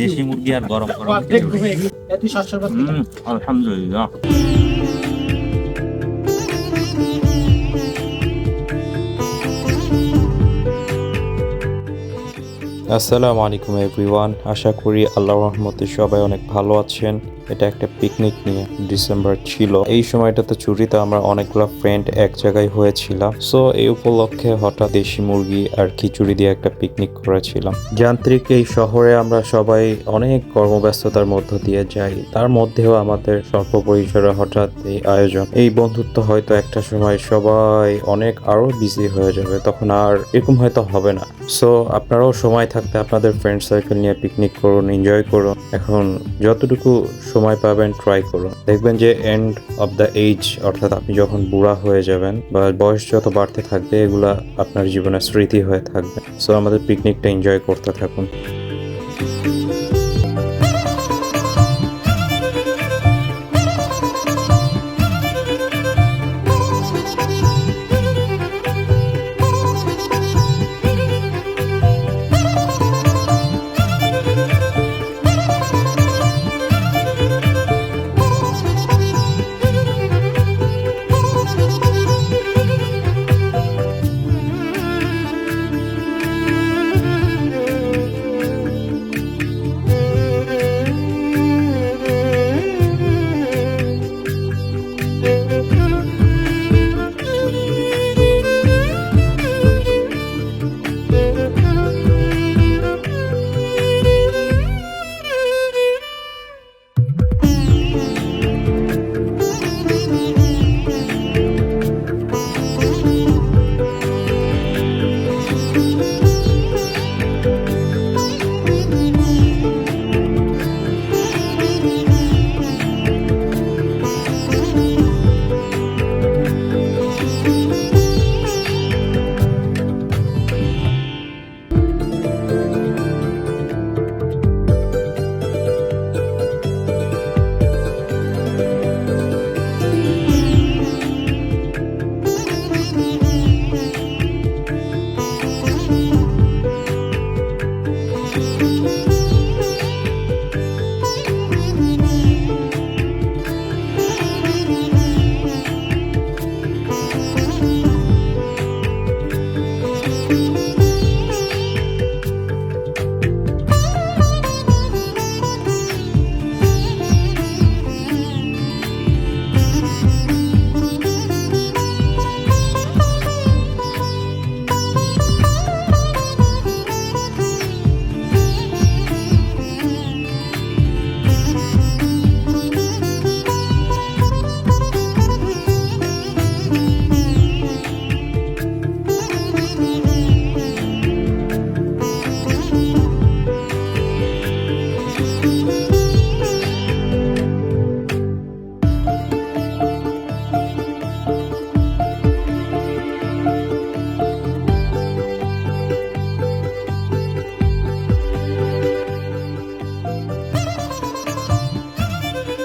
দেশি মুরগি আর গরম গরম আলহামদুলিল্লাহ আসসালামু আলাইকুম এভরিওয়ান, আশা করি আল্লাহর রহমতে সবাই অনেক ভালো আছেন। এটা একটা পিকনিক নিয়ে ডিসেম্বর ছিল। এই সময়টাতে ছুটিতে আমরা অনেকগুলো ফ্রেন্ড এক জায়গায় হয়েছিলাম। সো এই উপলক্ষে হঠাৎ দেশি মুরগি আর খিচুড়ি দিয়ে একটা পিকনিক করেছিলাম। যান্ত্রিক এই শহরে আমরা সবাই অনেক কর্মব্যস্ততার মধ্য দিয়ে যাই। তার মধ্যেও আমাদের স্বল্প পরিসরে হঠাৎ এই আয়োজন। এই বন্ধুত্ব হয়তো একটা সময় সবাই অনেক আরও বিজি হয়ে যাবে, তখন আর এরকম হয়তো হবে না। সো আপনারাও সময় থাকতে আপনাদের ফ্রেন্ড সার্কেল নিয়ে পিকনিক করুন এনজয় করুন। এখন যতটুকু সময় পাবেন ট্রাই করুন। দেখবেন যে এন্ড অফ দ্য এইজ অর্থাৎ আপনি যখন বুড়া হয়ে যাবেন বা বয়স যত বাড়তে থাকবে, এগুলা আপনার জীবনের স্মৃতি হয়ে থাকবে। সো আমাদের পিকনিকটা এনজয় করতে থাকুন।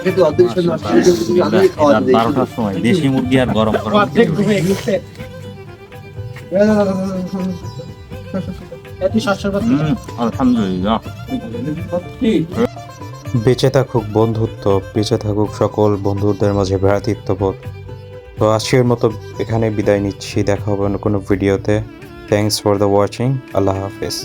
কিন্তু অর্ধেক খাওয়া দিই। বারোটার সময়। দেশি মুরগি আর গরম গরম আলহামদুলিল্লাহ। বেঁচে থাকুক বন্ধুত্ব বেঁচে থাকুক সকল বন্ধুদের মাঝে ভ্রাতৃত্ববোধ। তো আজকের মতো এখানে বিদায় নিচ্ছি। দেখা হবে অন্য কোনো ভিডিওতে। থ্যাংকস ফর দ্য ওয়াচিং আল্লাহ হাফেজ।